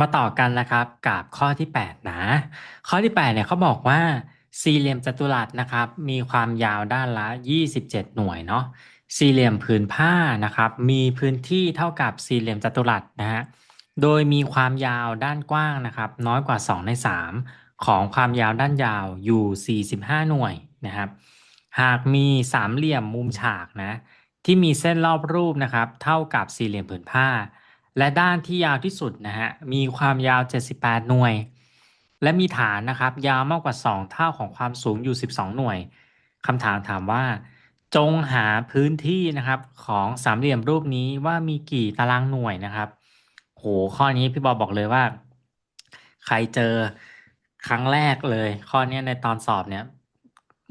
มาต่อกันนะครับกับข้อที่ 8 นะ ข้อที่ 8เนี่ยเขาบอกว่าสี่เหลี่ยมจัตุรัสนะครับ มีความยาวด้านละ 27 หน่วยเนาะสี่เหลี่ยมผืนผ้านะครับ มีพื้นที่เท่ากับสี่เหลี่ยมจัตุรัสนะฮะโดยมีความยาวด้านกว้างนะครับ น้อยกว่า 2 ใน 3 ของความยาวด้านยาวอยู่ 45 หน่วยนะครับ หากมีสามเหลี่ยมมุมฉากนะที่มีเส้นรอบรูปนะครับ เท่ากับสี่เหลี่ยมผืนผ้า และด้านที่ยาวที่สุดนะฮะมีความยาว 78 หน่วย และมีฐานนะครับยาวมากกว่า 2 เท่าของความสูงอยู่ 12 หน่วยคำถามถามว่า จงหาพื้นที่นะครับของสามเหลี่ยมรูปนี้ว่ามีกี่ตารางหน่วยนะครับโหข้อนี้พี่บอบอกเลยว่า ใครเจอครั้งแรกเลย ข้อนี้ในตอนสอบเนี่ย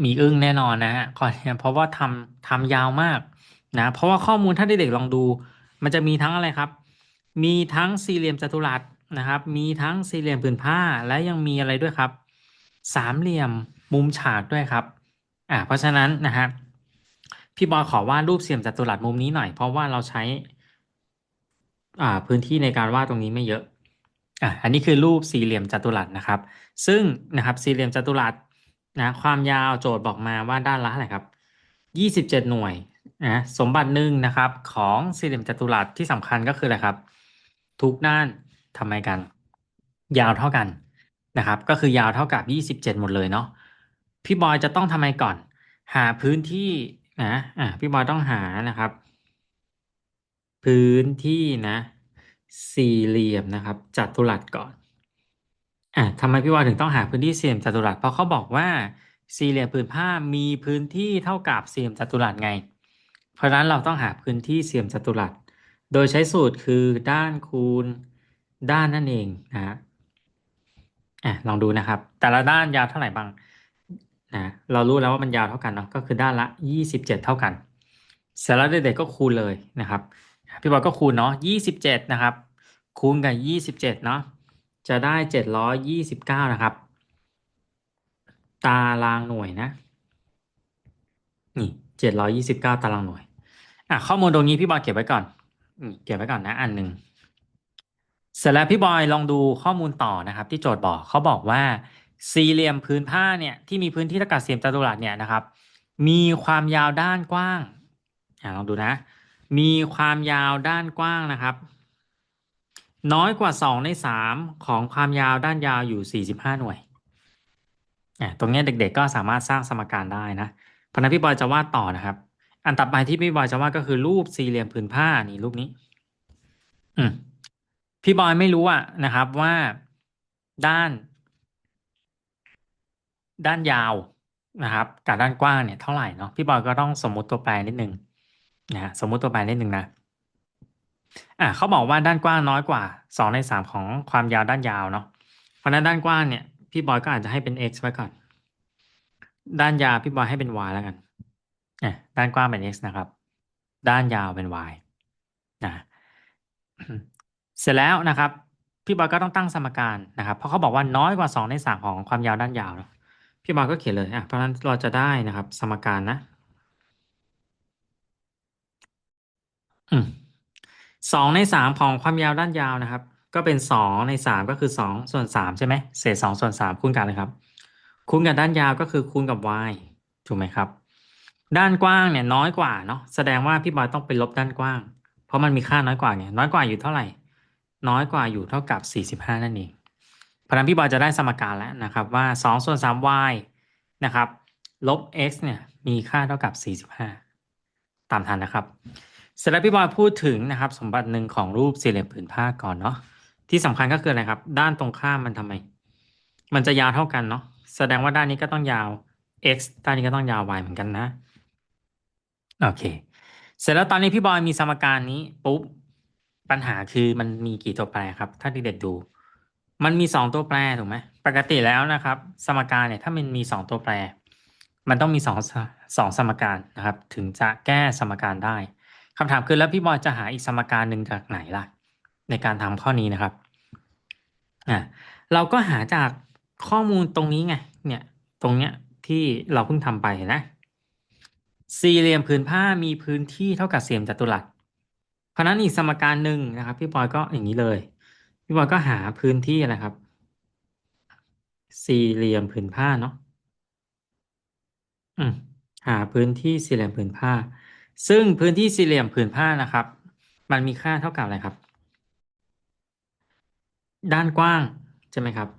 มีอึ้งแน่นอนนะฮะข้อนี้เพราะว่าทำทำยาวมากนะเพราะว่าข้อมูลถ้าเด็กๆลองดู มันจะมีทั้งอะไรครับ มีทั้งสี่เหลี่ยมจัตุรัสนะครับ มีทั้งสี่เหลี่ยมผืนผ้าและยังมีอะไรด้วยครับ สามเหลี่ยมมุมฉากด้วยครับ อ่าเพราะฉะนั้นนะฮะพี่บอยขอวาดรูปสี่เหลี่ยมจัตุรัสมุมนี้หน่อยเพราะว่าเราใช้ อ่าพื้นที่ในการวาดตรงนี้ไม่เยอะอะอันนี้คือรูปสี่เหลี่ยมจัตุรัสนะครับ ซึ่งนะครับสี่เหลี่ยมจัตุรัสนะความยาวโจทย์บอกมาว่าด้านละเท่าไรครับยี่สิบเจ็ดหน่วยนะสมบัติหนึ่งนะครับ ของสี่เหลี่ยมจัตุรัสที่สำคัญก็คืออะไรครับ ทุกด้านทำไมกัน ยาวเท่ากันนะครับ ก็คือยาวเท่ากับยี่สิบเจ็ดหมดเลยเนาะพี่บอยจะต้องทำไมก่อน หาพื้นที่นะอ่าพี่บอยต้องหานะครับ พื้นที่นะ สี่เหลี่ยมนะครับ จัตุรัสก่อนอะทำไมพี่บอยถึงต้องหาพื้นที่สี่เหลี่ยมจัตุรัสเพราะเขาบอกว่าสี่เหลี่ยมผืนผ้ามีพื้นที่เท่ากับสี่เหลี่ยมจัตุรัสไง เพราะฉะนั้นเราต้องหาพื้นที่สี่เหลี่ยมจัตุรัส โดยใช้สูตรคือด้านคูณด้านนั่นเองนะฮะอะลองดูนะครับ แต่ละด้านยาวเท่าไหร่บ้างนะเรารู้แล้วว่ามันยาวเท่ากันเนาะก็คือด้านละยี่สิบเจ็ดเท่ากันเสร็จแล้วเด็กๆก็คูณเลยนะครับพี่บอยก็คูณเนาะยี่สิบเจ็ดนะครับ คูณกับยี่สิบเจ็ดเนาะจะได้เจ็ดร้อยยี่สิบเก้านะครับ ตารางหน่วยนะนี่เจ็ดร้อยี่สิบเก้าตารางหน่วยอะข้อมูลตรงนี้พี่บอยเก็บไว้ก่อน เก็บไว้ก่อนนะอันหนึ่งเสร็จแล้วพี่บอยลองดูข้อมูลต่อนะครับ ที่โจทย์บอกเขาบอกว่าสี่เหลี่ยมพื้นผ้าเนี่ยที่มีพื้นที่เท่ากับสี่เหลี่ยมจัตุรัสเนี่ยนะครับ มีความยาวด้านกว้างอ่าลองดูนะ มีความยาวด้านกว้างนะครับ น้อยกว่าสองในสามของความยาวด้านยาวอยู่สี่สิบห้าหน่วยอ่าตรงนี้เด็กๆก็สามารถสร้างสมการได้นะเพราะนั้นพี่บอยจะวาดต่อนะครับ อันต่อไปที่พี่บอยจะวาดก็คือรูปสี่เหลี่ยมผืนผ้านี่รูปนี้ อืมพี่บอยไม่รู้อะนะครับว่าด้าน ด้านยาวนะครับกับด้านกว้างเนี่ยเท่าไหร่เนาะพี่บอยก็ต้องสมมุติตัวแปรนิดนึงนะสมมุติตัวแปรนิดนึงนะอะเขาบอกว่าด้านกว้างน้อยกว่าสองในสามของความยาวด้านยาวเนาะเพราะฉะนั้นด้านกว้างเนี่ย พี่บอยก็อาจจะให้เป็น x ไว้ก่อน ด้านยาวพี่บอยให้เป็น y แล้วกัน อะด้านกว้างเป็น x นะครับ ด้านยาวเป็น y นะเสร็จแล้วนะครับ พี่บอยก็ต้องตั้งสมการนะครับ เพราะเขาบอกว่าน้อยกว่าสองในสาของความยาวด้านยาวนะพี่บอยก็เขียนเลยอะเพราะฉะนั้นเราจะได้นะครับ สมการนะสองในสามของความยาวด้านยาวนะครับ ก็เป็นสองในสามก็คือสองส่วนสามใช่ไหมเศษสองส่วนสามคูณกันเลยครับ คูณกับด้านยาวก็คือคูณกับ y ถูกไหมครับ ด้านกว้างเนี่ยน้อยกว่าเนาะแสดงว่าพี่บอยต้องไปลบด้านกว้าง เพราะมันมีค่าน้อยกว่าเนี่ยน้อยกว่าอยู่เท่าไหร่ น้อยกว่าอยู่เท่ากับสี่สิบห้านั่นเองเพราะนั้นพี่บอยจะได้สมการแล้วนะครับว่าสองส่วนสาม y นะครับลบ x เนี่ยมีค่าเท่ากับสี่สิบห้าตามทันนะครับ เสร็จแล้วพี่บอยพูดถึงนะครับสมบัติหนึ่งของรูปสี่เหลี่ยมผืนผ้าก่อนเนาะที่สำคัญก็คืออะไรครับ ด้านตรงข้ามมันทำไม มันจะยาวเท่ากันเนาะแสดงว่าด้านนี้ก็ต้องยาว x ด้านนี้ก็ต้องยาว y เหมือนกันนะ โอเค เสร็จแล้วตอนนี้พี่บอยมีสมการนี้ปุ๊บปัญหาคือมันมีกี่ตัวแปรครับ ถ้าเด็กๆดู มันมีสองตัวแปรถูกไหมปกติแล้วนะครับ สมการเนี่ยถ้ามันมีสองตัวแปร มันต้องมีสองสองสมการนะครับ ถึงจะแก้สมการได้คำถามคือแล้วพี่บอยจะหาอีกสมการหนึ่งจากไหนล่ะ ในการทำข้อนี้นะครับอ่าเราก็หาจากข้อมูลตรงนี้ไง เนี่ย ตรงเนี้ยที่เราเพิ่งทำไปนะ สี่เหลี่ยมผืนผ้ามีพื้นที่เท่ากับสี่เหลี่ยมจัตุรัสเพราะนั้นอีกสมการหนึ่งนะครับ พี่บอยก็อย่างนี้เลย พี่บอยก็หาพื้นที่อะไรครับ สี่เหลี่ยมผืนผ้าเนาะอืมหาพื้นที่สี่เหลี่ยมผืนผ้า ซึ่งพื้นที่สี่เหลี่ยมผืนผ้านะครับ มันมีค่าเท่ากับอะไรครับ ด้านกว้างใช่ไหมครับ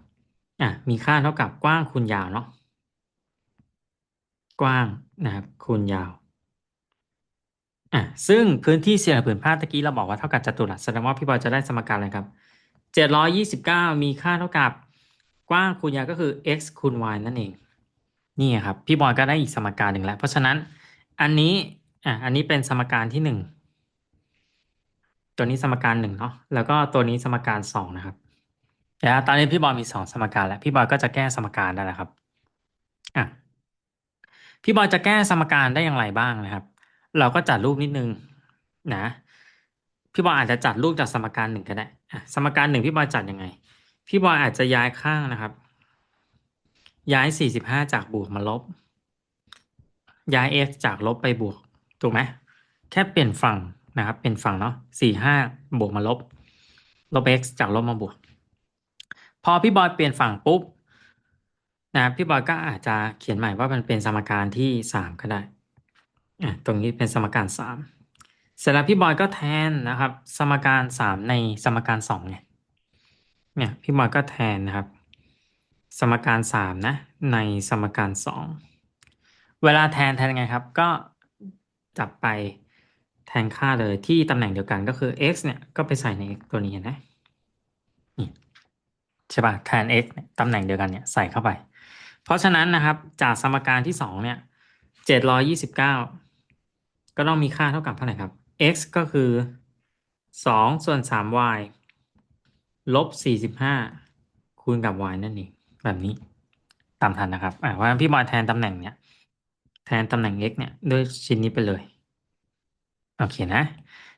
อะมีค่าเท่ากับกว้างคูณยาวเนาะ กว้างนะครับคูณยาวอะซึ่งพื้นที่เหลี่ยมผืนผ้าตะกี้เราบอกว่าเท่ากับจัตุรัสแสดงว่าพี่บอยจะได้สมการอะไรครับเจ็ดร้อยยี่สิบเก้ามีค่าเท่ากับกว้างคูณยาวก็คือ x คูณ y นั่นเอง นี่ครับ พี่บอยก็ได้อีกสมการหนึ่งแล้ว เพราะฉะนั้นอันนี้อะอันนี้เป็นสมการที่หนึ่งตัวนี้สมการหนึ่งเนาะแล้วก็ตัวนี้สมการสองนะครับเดี๋ยวตอนนี้พี่บอยมีสองสมการแล้ว พี่บอยก็จะแก้สมการได้แล้วครับอะ พี่บอยจะแก้สมการได้อย่างไรบ้างนะครับ เราก็จัดรูปนิดนึงนะ พี่บอยอาจจะจัดรูปจากสมการหนึ่งก็ได้สมการหนึ่งพี่บอยจัดยังไง พี่บอยอาจจะย้ายข้างนะครับ ย้ายสี่สิบห้าจากบวกมาลบ ย้าย x จากลบไปบวกถูกไหมแค่เปลี่ยนฝั่งนะครับ เป็นฝั่งเนาะสี่ห้าบวกมาลบ ลบ x จากลบมาบวก พอพี่บอยเปลี่ยนฝั่งปุ๊บ นะครับ พี่บอยก็อาจจะเขียนใหม่ว่ามันเป็นสมการที่สามก็ได้อะตรงนี้เป็นสมการสามเสร็จแล้วพี่บอยก็แทนนะครับ สมการสามในสมการสองไงเนี่ยพี่บอยก็แทนนะครับ สมการสามนะในสมการสองเวลาแทนแทนยังไงครับ ก็จับไปแทนค่าเลยที่ตำแหน่งเดียวกันก็คือ x เนี่ยก็ไปใส่ในตัวนี้เห็นะนี่ใช่ป่ะแทน x ตำแหน่งเดียวกันเนี่ยใส่เข้าไป เพราะฉะนั้นนะครับ จากสมการที่สองเนี่ยเจ็ดร้อยี่สิบเก้าก็ต้องมีค่าเท่ากับเท่าไหร่ครับ x ก็คือสองส่วนสาม y ลบสี่สิบห้าคูณกับ y นั่นเองแบบนี้ตามทันนะครับอ่าเพราะฉะนั้นพี่บอยแทนตำแหน่งเนี่ย แทนตำแหน่ง x เนี่ยด้วยชิ้นนี้ไปเลย โอเคนะ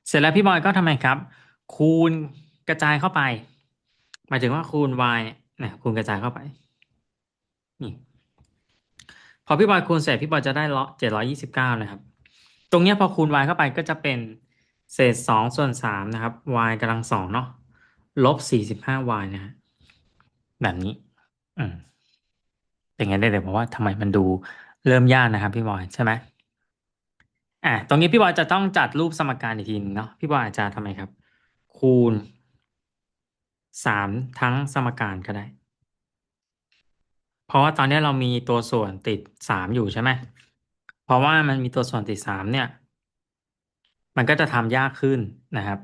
เสร็จแล้วพี่บอยก็ทำไมครับ คูณกระจายเข้าไป หมายถึงว่าคูณ y เนี่ยนะคูณกระจายเข้าไป นี่พอพี่บอยคูณเสร็จพี่บอยจะได้ละเจ็ดร้อยี่สิบเก้านะครับ ตรงเนี้ยพอคูณ y เข้าไปก็จะเป็นเศษสองส่วนสามนะครับ y กำลังสองเนาะลบสี่สิบห้า y นะฮะแบบนี้ อืมเป็นไงได้เลยเพราะว่าทำไมมันดูเริ่มยากนะครับพี่บอยใช่ไหมอะตรงนี้พี่บอยจะต้องจัดรูปสมการอีกทีนึงเนาะพี่บอยอาจจะทำไมครับ คูณสามทั้งสมการก็ได้ เพราะว่าตอนนี้เรามีตัวส่วนติดสามอยู่ใช่ไหม เพราะว่ามันมีตัวส่วนติดสามเนี่ย มันก็จะทำยากขึ้นนะครับ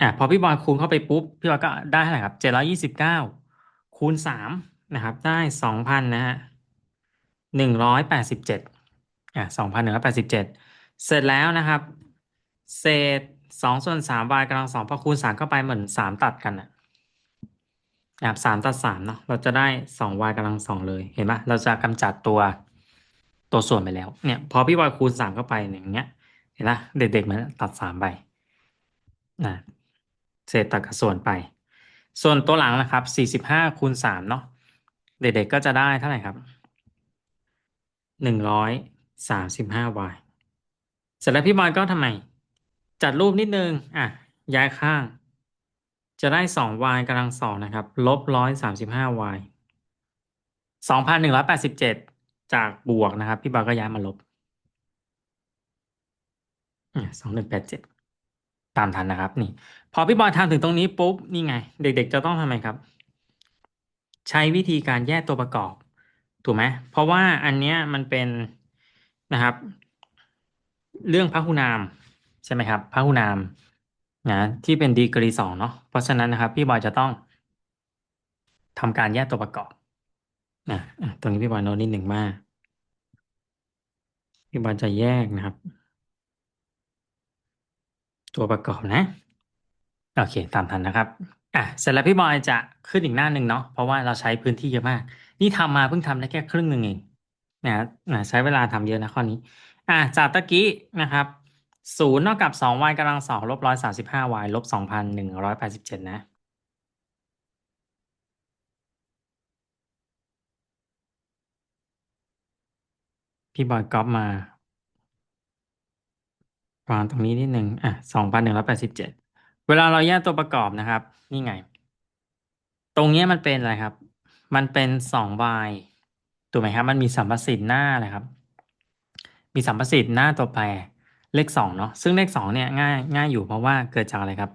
อะพอพี่บอยคูณเข้าไปปุ๊บ พี่บอยก็ได้เท่าไหร่ครับเจ็ดร้อยี่สิบเก้าคูณสามนะครับ ได้สองพันนะฮะหนึ่งร้อยแปดสิบเจ็ดอะสองพันหนึ่งร้อยแปดสิบเจ็ดเสร็จแล้วนะครับ เศษสองส่วนสาม y กำลังสองพอคูณสามเข้าไปเหมือนสามตัดกันอะ นะครับสามตัดสามเนาะเราจะได้สอง y กำลังสองเลยเห็นปะเราจะกำจัดตัวตัวส่วนไปแล้วเนี่ยพอพี่บอยคูณสามเข้าไปอย่างเงี้ย เห็นปะเด็กๆมันตัดสามไปนะเศษตัดกับส่วนไป ส่วนตัวหลังนะครับสี่สิบห้าคูณสามเนาะเด็กๆก็จะได้เท่าไหร่ครับหนึ่งร้อยสามสิบห้า y เสร็จแล้วพี่บอยก็ทำไม จัดรูปนิดนึงอะย้ายข้าง จะได้สอง y กำลังสองนะครับลบร้อยสามสิบห้า y สองพันหนึ่งร้อยแปดสิบเจ็ดจากบวกนะครับ พี่บอยก็ย้ายมาลบสองหนึ่งแปดเจ็ดตามทันนะครับ นี่ พอพี่บอยทำถึงตรงนี้ปุ๊บนี่ไง เด็กๆจะต้องทำไมครับ ใช้วิธีการแยกตัวประกอบ ถูกไหมเพราะว่าอันเนี้ยมันเป็นนะครับ เรื่องพหุนาม ใช่ไหมครับพหุนาม นะที่เป็นดีกรีสองเนาะเพราะฉะนั้นนะครับ พี่บอยจะต้องทำการแยกตัวประกอบนะตรงนี้พี่บอยโน้ตนิดหนึ่งมาก พี่บอยจะแยกนะครับ ตัวประกอบนะ โอเค ตามทันนะครับอะเสร็จแล้วพี่บอยจะขึ้นอีกหน้าหนึ่งเนาะเพราะว่าเราใช้พื้นที่เยอะมาก นี่ทำมาเพิ่งทำได้แค่ครึ่งหนึ่งเองนะนะใช้เวลาทำเยอะนะข้อนี้ อะจากตะกี้นะครับ ศูนย์เท่ากับสอง y กำลังสองลบร้อยสามสิบห้า y ลบสองพันหนึ่งร้อยแปดสิบเจ็ดนะ พี่บอยก๊อปมาวางตรงนี้นิดหนึ่งอะสองพันหนึ่งร้อยแปดสิบเจ็ดเวลาเราแยกตัวประกอบนะครับ นี่ไง ตรงนี้มันเป็นอะไรครับ มันเป็นสอง y ถูกไหมครับ มันมีสัมประสิทธิ์หน้าอะไรครับ มีสัมประสิทธิ์หน้าตัวแปร เลขสองเนาะซึ่งเลขสองเนี่ยง่ายง่ายอยู่เพราะว่าเกิดจากอะไรครับ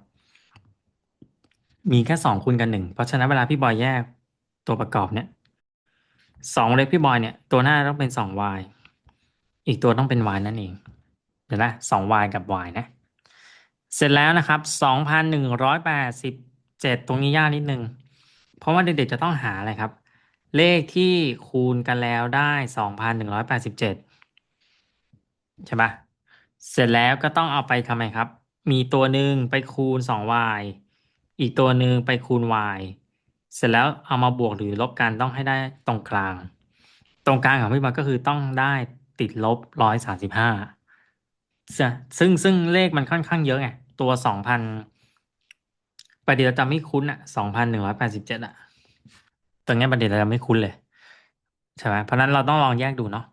มีแค่สองคูณกันหนึ่งเพราะฉะนั้นเวลาพี่บอยแยกตัวประกอบเนี่ยสองเล็กพี่บอยเนี่ยตัวหน้าต้องเป็นสอง y อีกตัวต้องเป็น y นั่นเองเดี๋ยวนะสอง y กับ y นะ เสร็จแล้วนะครับสองพันหนึ่งร้อยแปดสิบเจ็ดตรงนี้ยากนิดนึง เพราะว่าเด็กๆจะต้องหาอะไรครับ เลขที่คูณกันแล้วได้สองพันหนึ่งร้อยแปดสิบเจ็ดใช่ปะ เสร็จแล้วก็ต้องเอาไปทำไมครับ มีตัวหนึ่งไปคูณสอง y อีกตัวหนึ่งไปคูณ y เสร็จแล้วเอามาบวกหรือลบกันต้องให้ได้ตรงกลาง ตรงกลางของพี่บอลก็คือต้องได้ติดลบร้อยสามสิบห้าซึ่งซึ่งเลขมันค่อนข้างเยอะไง ตัวสองพันประเดี๋ยวจะไม่คุ้นอะสองพันหนึ่งร้อยแปดสิบเจ็ดอะตรงเนี้ยประเดี๋ยวเราจะไม่คุ้นเลย ใช่ไหมเพราะนั้นเราต้องลองแยกดูเนาะ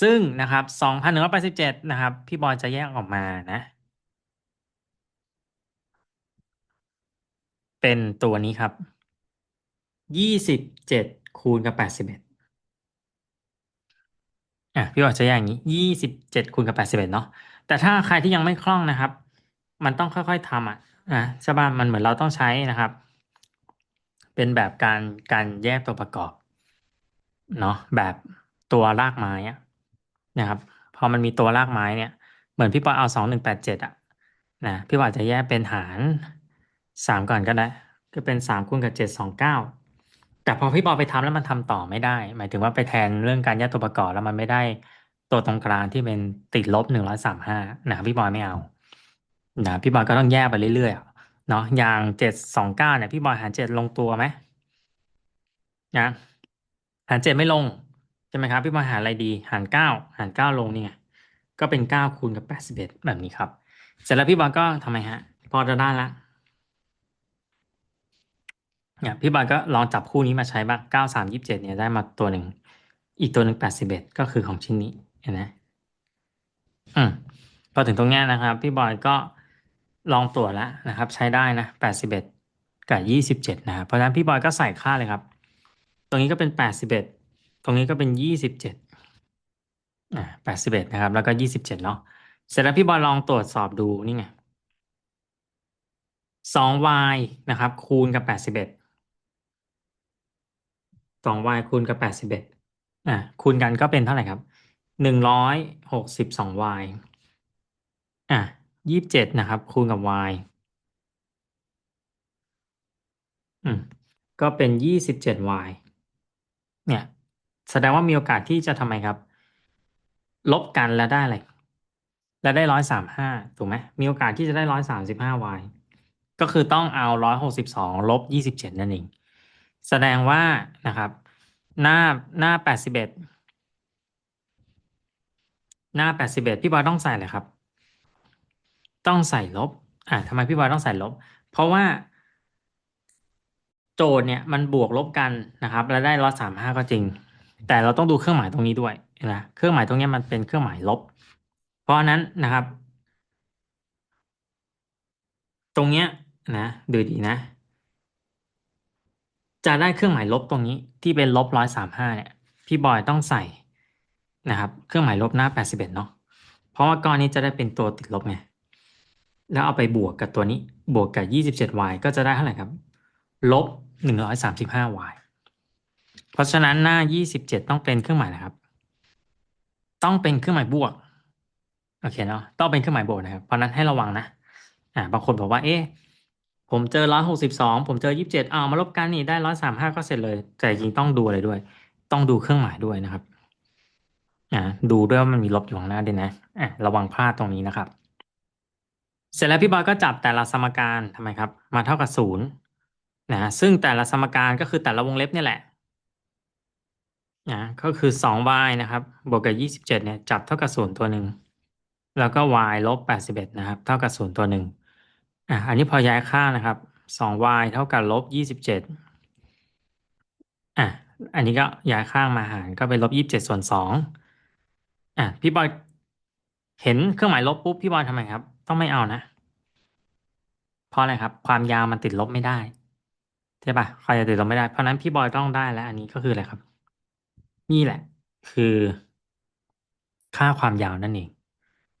ซึ่งนะครับสองพันหนึ่งร้อยแปดสิบเจ็ดนะครับ พี่บอยจะแยกออกมานะ เป็นตัวนี้ครับยี่สิบเจ็ดคูณกับแปดสิบเอ็ดอะพี่บอยจะแยกอย่างนี้ยี่สิบเจ็ดคูณกับแปดสิบเอ็ดเนาะแต่ถ้าใครที่ยังไม่คล่องนะครับ มันต้องค่อยๆทำอะนะใช่ป่ะมันเหมือนเราต้องใช้นะครับ เป็นแบบการการแยกตัวประกอบเนาะแบบตัวรากไม้อะ นะครับ พอมันมีตัวรากไม้เนี่ย เหมือนพี่ปอเอาสองหนึ่งแปดเจ็ดอะนะพี่ปอจะแยกเป็นหารสามก่อนก็ได้ ก็เป็นสามคูณกับเจ็ดสองเก้าแต่พอพี่ปอไปทำแล้วมันทำต่อไม่ได้ หมายถึงว่าไปแทนเรื่องการแยกตัวประกอบแล้วมันไม่ได้ตัวตรงกลางที่เป็นติดลบหนึ่งร้อยสามห้านะพี่บอยไม่เอานะพี่บอยก็ต้องแยกไปเรื่อยๆเนาะอย่างเจ็ดสองเก้าเนี่ยพี่บอยหารเจ็ดลงตัวไหมนะหารเจ็ดไม่ลง ช่ไหมครับพี่บอยหารอะไรดี หารเก้าหารเก้าลงนี่ไงก็เป็นเก้าคูณกับแปดสิบเอ็ดแบบนี้ครับ เสร็จแล้วพี่บอยก็ทำไมฮะ พอจะได้ละเนี่ยพี่บอยก็ลองจับคู่นี้มาใช้บ้างเก้าสามยี่สิบเจ็ดเนี่ยได้มาตัวหนึ่งอีกตัวหนึ่งแปดสิบเอ็ดก็คือของชิ้นนี้เห็นไหมอืมพอถึงตรงนี้นะครับ พี่บอยก็ลองตรวจแล้วนะครับ ใช้ได้นะแปดสิบเอ็ดกับยี่สิบเจ็ดนะครับเพราะฉะนั้นพี่บอยก็ใส่ค่าเลยครับ ตรงนี้ก็เป็นแปดสิบเอ็ด ตรงนี้ก็เป็นยี่สิบเจ็ดอ่าแปดสิบเอ็ดนะครับ แล้วก็ยี่สิบเจ็ดเนาะเสร็จแล้วพี่บอยลองตรวจสอบดูนี่ไงสอง y นะครับ คูณกับแปดสิบเอ็ดสอง y คูณกับแปดสิบเอ็ดอ่าคูณกันก็เป็นเท่าไหร่ครับหนึ่งร้อยหกสิบสอง y อะยี่สิบเจ็ดนะครับ คูณกับ y อืมก็เป็นยี่สิบเจ็ด y เนี่ย แสดงว่ามีโอกาสที่จะทำไมครับ ลบกันแล้วได้อะไรแล้วได้ร้อยสามห้าถูกไหมมีโอกาสที่จะได้ร้อยสามสิบห้า y ก็คือต้องเอาร้อยหกสิบสองลบยี่สิบเจ็ดนั่นเอง แสดงว่านะครับ หน้าหน้าแปดสิบเอ็ดหน้าแปดสิบเอ็ดพี่บอยต้องใส่อะไรครับ ต้องใส่ลบ อ่าทำไมพี่บอยต้องใส่ลบ เพราะว่า โจทย์เนี่ยมันบวกลบกันนะครับ แล้วได้ร้อยสามห้าก็จริง แต่เราต้องดูเครื่องหมายตรงนี้ด้วยนะเครื่องหมายตรงนี้มันเป็นเครื่องหมายลบ เพราะนั้นนะครับ ตรงเนี้ยนะดูดีนะ จะได้เครื่องหมายลบตรงนี้ที่เป็นลบร้อยสามห้าเนี่ยพี่บอยต้องใส่นะครับ เครื่องหมายลบหน้าแปดสิบเอ็ดเนาะเพราะว่าก้อนนี้จะได้เป็นตัวติดลบไงแล้วเอาไปบวกกับตัวนี้บวกกับยี่สิบเจ็ด y ก็จะได้เท่าไหร่ครับ ลบหนึ่งร้อยสามสิบ 135y เพราะฉะนั้นหน้ายี่สิบเจ็ดต้องเป็นเครื่องหมายนะครับ ต้องเป็นเครื่องหมายบวก โอเคเนาะ ต้องเป็นเครื่องหมายบวกนะครับ เพราะนั้นให้ระวังนะ อ่า บางคนบอกว่า เอ๊ะ ผมเจอร้อยหกสิบสองผมเจอยี่สิบเจ็ดเอามาลบกันนี่ได้ร้อยสามห้าก็เสร็จเลย แต่จริงต้องดูอะไรด้วย ต้องดูเครื่องหมายด้วยนะครับ อ่า ดูด้วยว่ามันมีลบอยู่ข้างหน้าด้วยนะ อะระวังพลาดตรงนี้นะครับ เสร็จแล้วพี่บอยก็จับแต่ละสมการทำไมครับ มาเท่ากับศูนย์นะ ซึ่งแต่ละสมการก็คือแต่ละวงเล็บนี่แหละ นะก็คือสอง y นะครับ บวกกับยี่สิบเจ็ดเนี่ยจับเท่ากับศูนย์ตัวหนึ่งแล้วก็ y ลบแปดสิบเอ็ดนะครับ เท่ากับศูนย์ตัวหนึ่งอะอันนี้พอย้ายค่านะครับสอง y เท่ากับลบยี่สิบเจ็ดอะอันนี้ก็ย้ายข้างมาหารก็เป็นลบยี่สิบเจ็ดส่วนสองอะพี่บอยเห็นเครื่องหมายลบปุ๊บพี่บอยทำไมครับ ต้องไม่เอานะเพราะอะไรครับ ความยาวมันติดลบไม่ได้ใช่ปะใครจะติดลบไม่ได้เพราะฉะนั้นพี่บอยต้องได้แล้วอันนี้ก็คืออะไรครับ นี่แหละ คือ ค่าความยาวนั่นเอง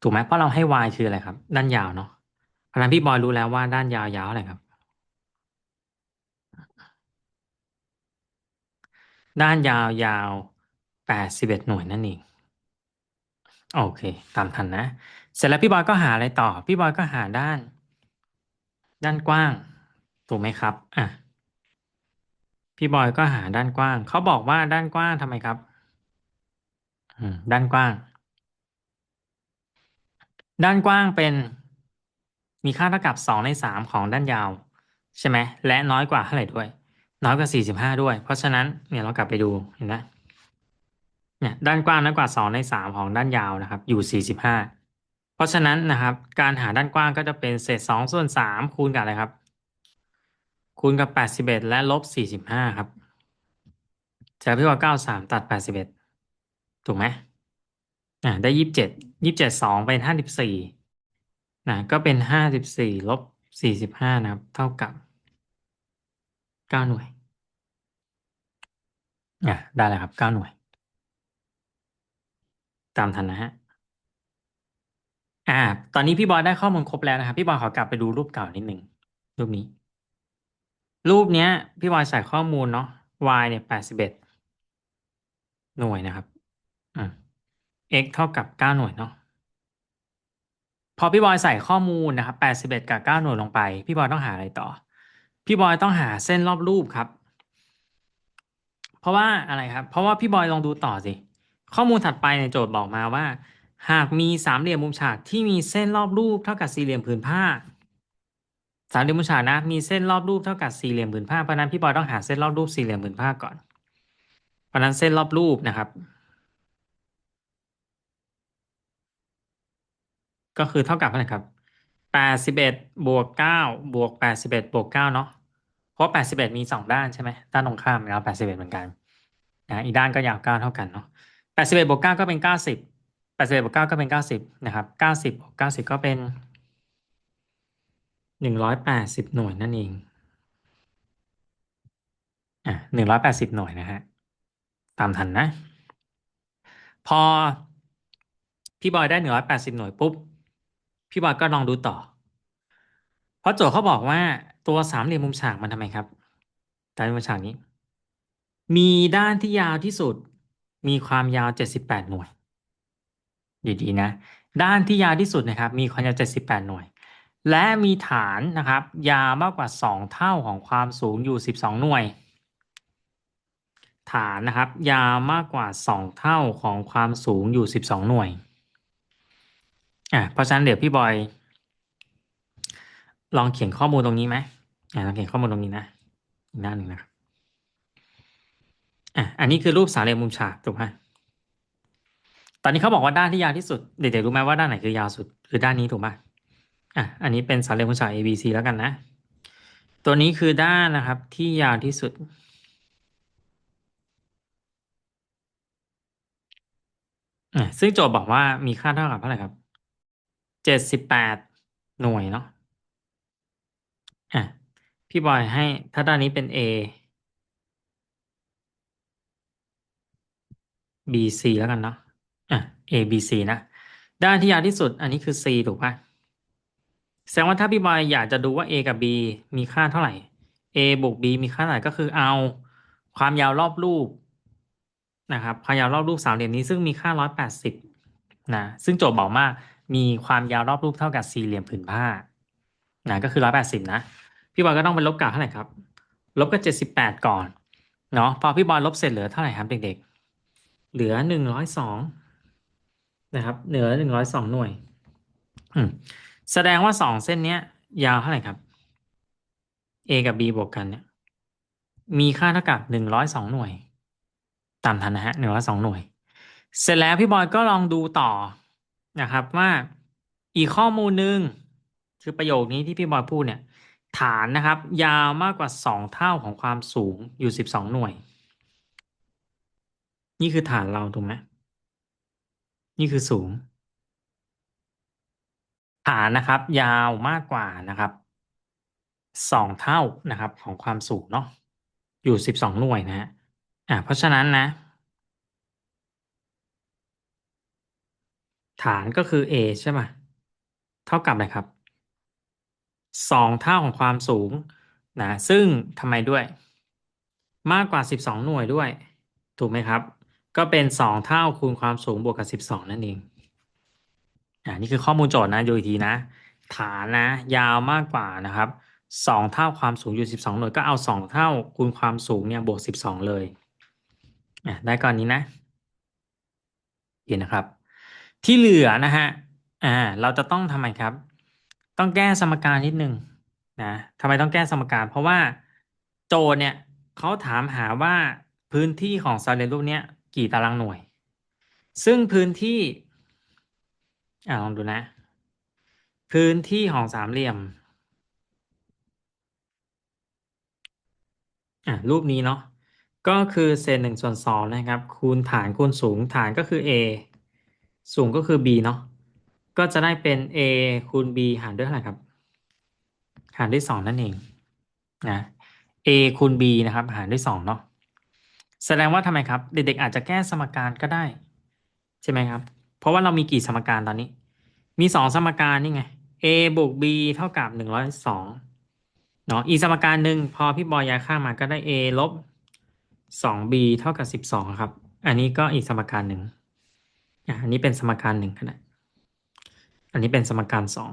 ถูกไหมเพราะเราให้ y คืออะไรครับ ด้านยาวเนาะเพราะนั้นพี่บอยรู้แล้วว่าด้านยาวยาวอะไรครับ ด้านยาวยาวแปดสิบเอ็ดหน่วยนั่นเองโอเค ตามทันนะ เสร็จแล้วพี่บอยก็หาอะไรต่อ พี่บอยก็หาด้าน ด้านกว้าง ถูกไหมครับ อะ พี่บอยก็หาด้านกว้าง เขาบอกว่าด้านกว้างทำไมครับอืมด้านกว้าง ด้านกว้างเป็น มีค่าเท่ากับสองในสามของด้านยาว ใช่ไหมและน้อยกว่าเท่าไหร่ด้วย น้อยกว่าสี่สิบห้าด้วย เพราะฉะนั้นเนี่ยเรากลับไปดูเห็นไหมเนี่ยด้านกว้างน้อยกว่าสองในสามของด้านยาวนะครับ อยู่สี่สิบห้าเพราะฉะนั้นนะครับ การหาด้านกว้างก็จะเป็นเศษสองส่วนสามคูณกับอะไรครับ คูณกับแปดสิบเอ็ดและลบสี่สิบห้าครับจากพี่ว่าเก้าสามตัดแปดสิบเอ็ดถูกไหมอ่าได้ยี่สิบเจ็ดยี่สิบเจ็ดสองเป็นห้าสิบสี่นะก็เป็นห้าสิบสี่ลบสี่สิบห้านะครับ เท่ากับเก้าหน่วยอะได้แล้วครับเก้าหน่วย ตามทันนะฮะอ่า ตอนนี้พี่บอยได้ข้อมูลครบแล้วนะครับ พี่บอยขอกลับไปดูรูปเก่านิดหนึ่งรูปนี้ รูปเนี้ย พี่บอยใส่ข้อมูลเนาะ y เนี่ยแปดสิบเอ็ดหน่วยนะครับอืม x เท่ากับเก้าหน่วยเนาะ พอพี่บอยใส่ข้อมูลนะครับแปดสิบเอ็ดกับเก้าหน่วยลงไป พี่บอยต้องหาอะไรต่อ พี่บอยต้องหาเส้นรอบรูปครับ เพราะว่าอะไรครับ เพราะว่าพี่บอยลองดูต่อสิ ข้อมูลถัดไปในโจทย์บอกมาว่า หากมีสามเหลี่ยมมุมฉากที่มีเส้นรอบรูปเท่ากับสี่เหลี่ยมผืนผ้า สามเหลี่ยมมุมฉากนะ มีเส้นรอบรูปเท่ากับสี่เหลี่ยมผืนผ้าเพราะนั้นพี่บอยต้องหาเส้นรอบรูปสี่เหลี่ยมผืนผ้าก่อน เพราะนั้นเส้นรอบรูปนะครับ ก็คือเท่ากับเท่าไหร่ครับแปดสิบเอ็ดบวกเก้าบวกแปดสิบเอ็ดบวกเก้าเนาะเพราะแปดสิบเอ็ดมีสองด้านใช่ไหมด้านตรงข้ามแล้วแปดสิบเอ็ดเหมือนกันนะอีกด้านก็ยาวเก้าเท่ากันเนาะแปดสิบเอ็ดบวกเก้าก็เป็นเก้าสิบแปดสิบเอ็ดบวกเก้าก็เป็นเก้าสิบนะครับเก้าสิบบวกเก้าสิบก็เป็น หนึ่งร้อยแปดสิบหน่วยนั่นเอง อะหนึ่งร้อยแปดสิบหน่วยนะฮะ ตามทันนะ พอพี่บอยได้หนึ่งร้อยแปดสิบหน่วยปุ๊บ พี่บอยก็ลองดูต่อ เพราะโจทย์เขาบอกว่าตัวสามเหลี่ยมมุมฉากมันทำไมครับสามเหลี่ยมมุมฉากนี้ มีด้านที่ยาวที่สุด มีความยาวเจ็ดสิบแปดหน่วย ดีๆนะ ด้านที่ยาวที่สุดนะครับ มีความยาวเจ็ดสิบแปดหน่วย และมีฐานนะครับ ยาวมากกว่าสองเท่าของความสูงอยู่สิบสองหน่วย ฐานนะครับ ยาวมากกว่าสองเท่าของความสูงอยู่สิบสองหน่วยอะเพราะฉะนั้นเดี๋ยวพี่บอย ลองเขียนข้อมูลตรงนี้ไหมอะลองเขียนข้อมูลตรงนี้นะอีกหน้าหนึ่งนะครับอะอันนี้คือรูปสามเหลี่ยมมุมฉากถูกไหมตอนนี้เขาบอกว่าด้านที่ยาวที่สุดเด็กๆรู้ไหมว่าด้านไหนคือยาวสุด คือด้านนี้ถูกไหม อะ อันนี้เป็นสามเหลี่ยมมุมฉาก ABC แล้วกันนะ ตัวนี้คือด้านนะครับที่ยาวที่สุด อะ ซึ่งโจทย์บอกว่ามีค่าเท่ากับเท่าไหร่ครับ เจ็ดสิบแปดหน่วยเนาะ อะ พี่บอยให้ถ้าด้านนี้เป็น A B C แล้วกันเนาะ อะ A B C นะ ด้านที่ยาวที่สุด อันนี้คือ C ถูกปะ แสดงว่าถ้าพี่บอยอยากจะดูว่า A กับ B มีค่าเท่าไหร่ A บวก B มีค่าเท่าไหร่ก็คือเอา ความยาวรอบรูปนะครับความยาวรอบรูปสามเหลี่ยมนี้ซึ่งมีค่าร้อยแปดสิบนะซึ่งโจทย์บอกว่ามีความยาวรอบรูปเท่ากับสี่เหลี่ยมผืนผ้านะก็คือร้อยแปดสิบนะ พี่บอยก็ต้องไปลบกับเท่าไหร่ครับ ลบกับเจ็ดสิบแปดก่อนเนาะพอพี่บอยลบเสร็จเหลือเท่าไหร่ครับเด็กๆ เหลือหนึ่งร้อยสองนะครับ เหลือหนึ่งร้อยสองหน่วยอืม แสดงว่าสองเส้นเนี้ย ยาวเท่าไหร่ครับ A กับ B บวกกันเนี่ย มีค่าเท่ากับหนึ่งร้อยสองหน่วย ตามทันนะฮะหนึ่งร้อยสองหน่วย เสร็จแล้วพี่บอยก็ลองดูต่อนะครับว่าอีกข้อมูลหนึ่งคือประโยคนี้ที่พี่บอยพูดเนี่ย ฐานนะครับ ยาวมากกว่าสองเท่าของความสูงอยู่สิบสองหน่วย นี่คือฐานเราถูกไหมนี่คือสูง ฐานนะครับ ยาวมากกว่านะครับสองเท่านะครับ ของความสูงเนาะอยู่สิบสองหน่วยนะฮะอ่าเพราะฉะนั้นนะ ฐานก็คือ a ใช่ไหมเท่ากับอะไรครับสองเท่าของความสูงนะซึ่งทำไมด้วย มากกว่าสิบสองหน่วยด้วย ถูกไหมครับ ก็เป็นสองเท่าคูณความสูงบวกกับสิบสองนั่นเอง อ่านี่คือข้อมูลโจทย์นะดูอีกทีนะ ฐานนะ ยาวมากกว่านะครับสองเท่าความสูงอยู่สิบสองหน่วยก็เอาสองเท่าคูณความสูงเนี่ยบวกสิบสองเลยอะได้ก่อนนี้นะเห็นนะครับ ที่เหลือนะฮะอ่าเราจะต้องทำไมครับ ต้องแก้สมการนิดนึงนะทำไมต้องแก้สมการ เพราะว่าโจทย์เนี่ยเขาถามหาว่าพื้นที่ของสาเหลี่ยมรูปเนี้ยกี่ตารางหน่วย ซึ่งพื้นที่ อ่าลองดูนะ พื้นที่ของสามเหลี่ยม อะรูปนี้เนาะก็คือเศษหนึ่งส่วนสองนะครับ คูณฐานคูณสูงฐานก็คือ a สูงก็คือ b เนาะก็จะได้เป็น a คูณ b หารด้วยเท่าไหร่ครับ หารด้วยสองนั่นเองนะ a คูณ b นะครับ หารด้วยสองเนาะแสดงว่าทำไมครับ เด็กๆอาจจะแก้สมการก็ได้ ใช่ไหมครับ เพราะว่าเรามีกี่สมการตอนนี้ มีสองสมการนี่ไง a บวก b เท่ากับหนึ่งร้อยสองเนาะอีกสมการหนึ่งพอพี่บอยย้ายข้างมาก็ได้ a ลบสอง b เท่ากับสิบสองครับ อันนี้ก็อีกสมการหนึ่งอันนี้เป็นสมการหนึ่งก็ได้อันนี้เป็นสมการสอง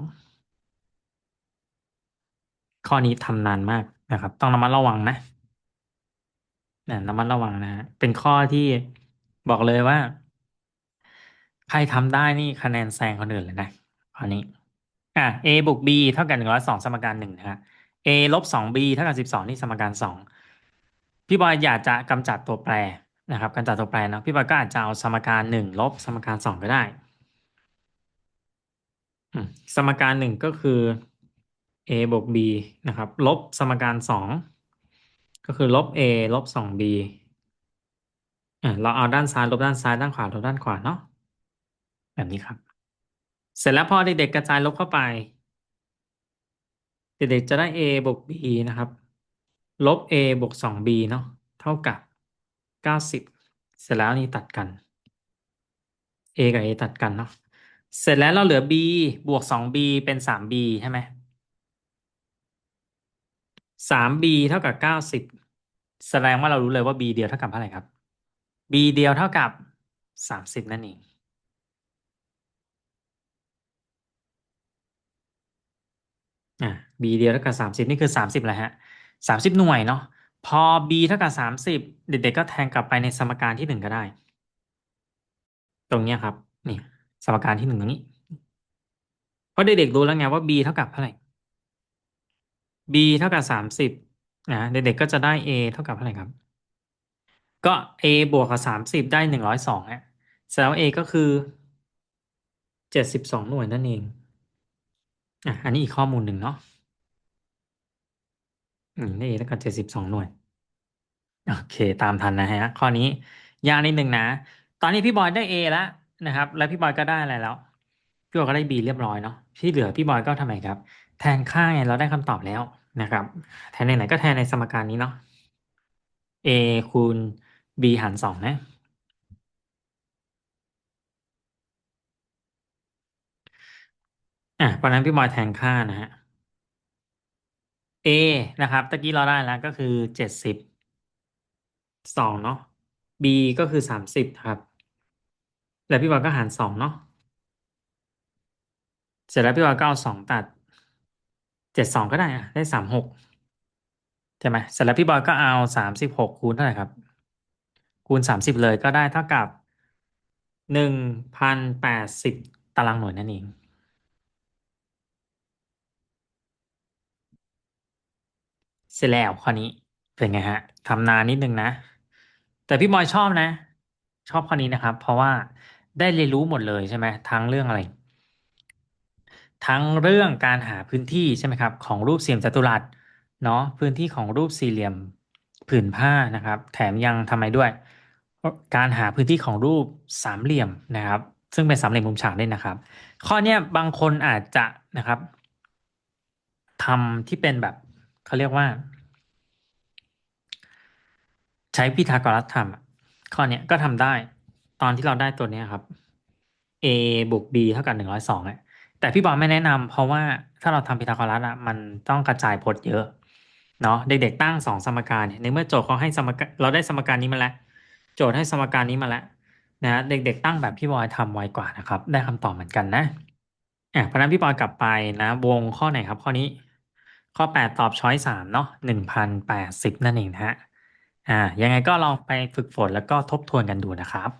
ข้อนี้ทำนานมากนะครับ ต้องระมัดระวังนะนะระมัดระวังนะฮะเป็นข้อที่บอกเลยว่า ใครทำได้นี่คะแนนแซงคนอื่นเลยนะข้อนี้ อะ a บวก b เท่ากับหนึ่งร้อยสองสมการหนึ่งนะครับ a ลบสอง b เท่ากับสิบสองนี่สมการสองพี่บอยอยากจะกำจัดตัวแปรนะครับกำจัดตัวแปรเนาะพี่บอยก็อาจจะเอาสมการหนึ่งลบสมการสองก็ได้สมการหนึ่งก็คือ a บวก b นะครับ ลบสมการสองก็คือลบ a ลบสอง b อะเราเอาด้านซ้ายลบด้านซ้ายด้านขวาลบด้านขวาเนาะ แบบนี้ครับ เสร็จแล้วพอเด็กๆกระจายลบเข้าไป เด็กๆจะได้ a บวก b นะครับ ลบ a บวกสอง b เนาะเท่ากับเก้าสิบเสร็จแล้วนี่ตัดกัน a กับ a ตัดกันเนาะเสร็จแล้วเราเหลือ b บวกสอง b เป็นสาม b ใช่ไหมสาม b เท่ากับเก้าสิบแสดงว่าเรารู้เลยว่า b เดียวเท่ากับเท่าไหร่ครับ b เดียวเท่ากับสามสิบนั่นเอง อะ b เดียวเท่ากับสามสิบนี่คือสามสิบแหละฮะสามสิบหน่วยเนาะพอ b เท่ากับสามสิบเด็กๆก็แทนกลับไปในสมการที่หนึ่งก็ได้ ตรงเนี้ยครับนี่สมการที่หนึ่งตรงนี้เพราะเด็กๆรู้แล้วไงว่า b เท่ากับเท่าไหร่ b เท่ากับสามสิบนะเด็กๆก็จะได้ a เท่ากับเท่าไหร่ครับ ก็ a บวกกับสามสิบได้หนึ่งร้อยสองฮะแสดงว่า a ก็คือเจ็ดสิบสองหน่วยนั่นเองอะอันนี้อีกข้อมูลหนึ่งเนาะ อืมได้ a เท่ากับเจ็ดสิบสองหน่วย โอเค ตามทันนะฮะ ข้อนี้ยากนิดนึงนะ ตอนนี้พี่บอยได้ A แล้วนะครับ แล้วพี่บอยก็ได้อะไรแล้ว พี่บอยก็ได้ B เรียบร้อยเนาะ ที่เหลือพี่บอยก็ทำไมครับ แทนค่าไงเราได้คำตอบแล้วนะครับ แทนในไหนก็แทนในสมการนี้เนาะ A คูณ B หารสองนะ อะเพราะฉะนั้นพี่บอยแทนค่านะฮะ A นะครับตะกี้เราได้แล้วก็คือเจ็ดสิบสองเนาะ B ก็คือสามสิบครับ แล้วพี่บอยก็หารสองเนาะ เสร็จแล้วพี่บอยก็เอาสองตัดเจ็ดสองก็ได้อะได้สามหกใช่ไหมเสร็จแล้วพี่บอยก็เอาสามสิบหกคูณเท่าไหร่ครับ คูณสามสิบเลยก็ได้เท่ากับหนึ่งพันแปดสิบตารางหน่วยนั่นเอง สร็จแล้วข้อนี้เป็นไงฮะทำนานนิดนึงนะ แต่พี่บอยชอบนะ ชอบข้อนี้นะครับ เพราะว่าได้เรียนรู้หมดเลยใช่ไหมทั้งเรื่องอะไร ทั้งเรื่องการหาพื้นที่ใช่ไหมครับ ของรูปสี่เหลี่ยมจัตุรัสเนาะพื้นที่ของรูปสี่เหลี่ยมผืนผ้านะครับ แถมยังทำไมด้วย การหาพื้นที่ของรูปสามเหลี่ยมนะครับ ซึ่งเป็นสามเหลี่ยมมุมฉากด้วยนะครับ ข้อเนี้ยบางคนอาจจะนะครับทำที่เป็นแบบ เขาเรียกว่า ใช้พีทากรัสทำข้อเนี้ยก็ทำได้ ตอนที่เราได้ตัวเนี้ยครับ a บวก b เท่ากับหนึ่งร้อยสองอะแต่พี่บอลไม่แนะนำเพราะว่าถ้าเราทำพีทากรัสอะมันต้องกระจายพจน์เยอะเนาะเด็กๆตั้งสองสมการเนี่ยในเมื่อโจทย์เขาให้สมการเราได้สมการนี้มาแล้ว โจทย์ให้สมการนี้มาแล้วนะเด็กๆ ตั้งแบบพี่บอยทำไวกว่านะครับ ได้คำตอบเหมือนกันนะอะเพราะนั้นพี่บอยกลับไปนะ วงข้อไหนครับข้อนี้ ข้อ 8 ตอบช้อย3เนาะหนึ่งพันแปดสิบนั่นเองนะฮะอ่ายังไงก็ลองไปฝึกฝนแล้วก็ทบทวนกันดูนะครับ